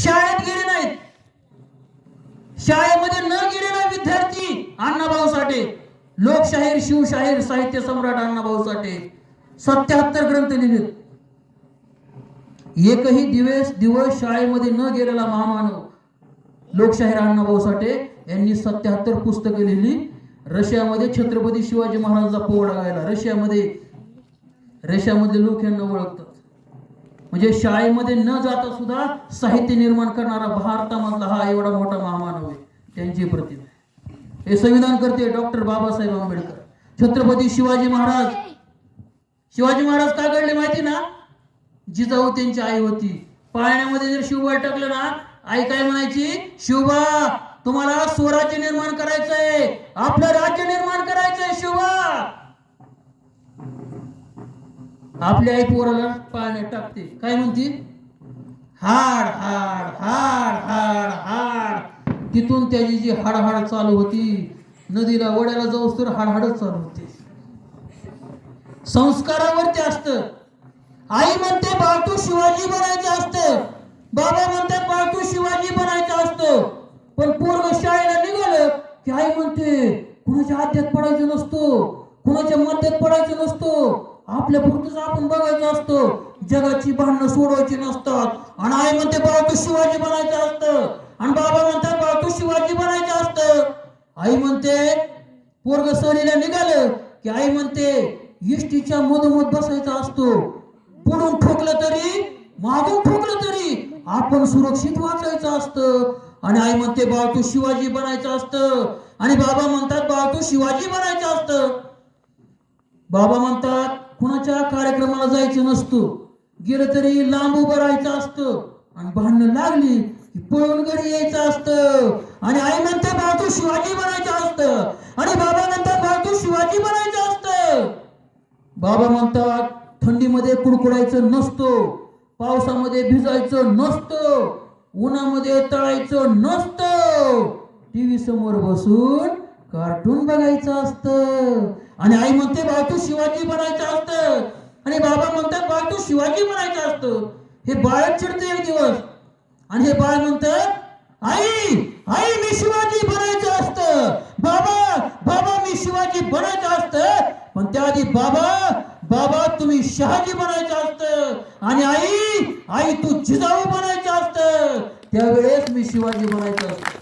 शाळेत गेले नाहीत. शाळेमध्ये न गेलेला विद्यार्थी अण्णाभाऊ साठे. लोकशाहीर शिवशाहीर साहित्य सम्राट अण्णाभाऊ साठे. सत्याहत्तर ग्रंथ लिहिलेत. एकही दिवस दिवस शाळेमध्ये न गेलेला महामानव लोकशाहीर अण्णाभाऊ साठे यांनी सत्याहत्तर पुस्तकं लिहिली. रशियामध्ये छत्रपती शिवाजी महाराजांचा पोवाडा गायला. रशियामध्ये रशियामधले लोक यांना ओळखतात. म्हणजे शाळेमध्ये न जाता सुद्धा साहित्य निर्माण करणारा भारतामधला हा एवढा मोठा महामानव आहे. त्यांची प्रतिमा. हे संविधान करते डॉक्टर बाबासाहेब आंबेडकर. छत्रपती शिवाजी महाराज. शिवाजी महाराज का घडले माहिती ना? जिजाऊ त्यांची आई होती. पाळण्यामध्ये जर शिवबा टाकलं ना आई काय म्हणायची? शिवबा तुम्हाला स्वराज्य निर्माण करायचंय. आपलं राज्य निर्माण करायचंय शिवबा. आपली आई पोराला पाण्यात टाकते. काय म्हणती? हाड हाड हाड हाड हाड. तिथून त्याची जी हाडहाड चालू होती नदीला वड्याला जाऊस तर हाडहाडच चालू होते. संस्कारावरती असतं. आई म्हणते बाळतू शिवाजी बनायचं असतं. बाबा म्हणतात बाळतू शिवाजी बनायचं असतं. पण पोरग शाळेला निघालं की आई म्हणते कुणाच्या आद्यात पडायचं नसतो. कुणाच्या मध्यात पडायचं नसतो. आपल्या फक्तच आपण बघायचं असतं. जगाची भांडणं सोडवायची नसतात. आणि आई म्हणते बाळतू शिवाजी बनायचं असतं. आणि बाबा म्हणतात बाळतू शिवाजी बनायचं असतं. आई म्हणते पोरग सहलीला निघालं की आई म्हणते इष्टीच्या मधोमध बसायचा असतो. पुढून ठोकलं तरी मागून ठोकलं तरी आपण सुरक्षित वाचायचं असतं. आणि आई म्हणते बाळ तू शिवाजी बनायचं असतं. आणि बाबा म्हणतात बाळ तू शिवाजी बनायचं असतं. बाबा म्हणतात कुणाच्या कार्यक्रमाला जायचं नसतं. गेलं तरी लांब उभं राहायचं असतं. आणि भांडणं लागली की पळून घरी यायचं असतं. आणि आई नंतर बाळ शिवाजी बनायचं असतं. आणि बाबा म्हणतात बाळ शिवाजी बनायचं असतं. बाबा म्हणतात थंडीमध्ये कुडकुडायचं नसतो. पावसामध्ये भिजायचं नसतं. उन्हामध्ये तळायचं नसतं. टीव्ही समोर बसून कार्टून बघायचं असतं. आणि आई म्हणते भाऊ तू शिवाजी बनायचं असतं. आणि बाबा म्हणतात बाळ तू शिवाजी बनायचं असतं. हे बाळच चिडते एक दिवस. आणि हे बाळ म्हणतं आई आई मी शिवाजी बनायचं असतं. बाबा बाबा मी शिवाजी बनायचं असतं. पण त्याआधी बाबा बाबा तुम्ही शहाजी बनायचं असतं. आणि आई आई तू जिजाऊ बनायचं असतं. त्यावेळेस मी शिवाजी बनायचं असतं.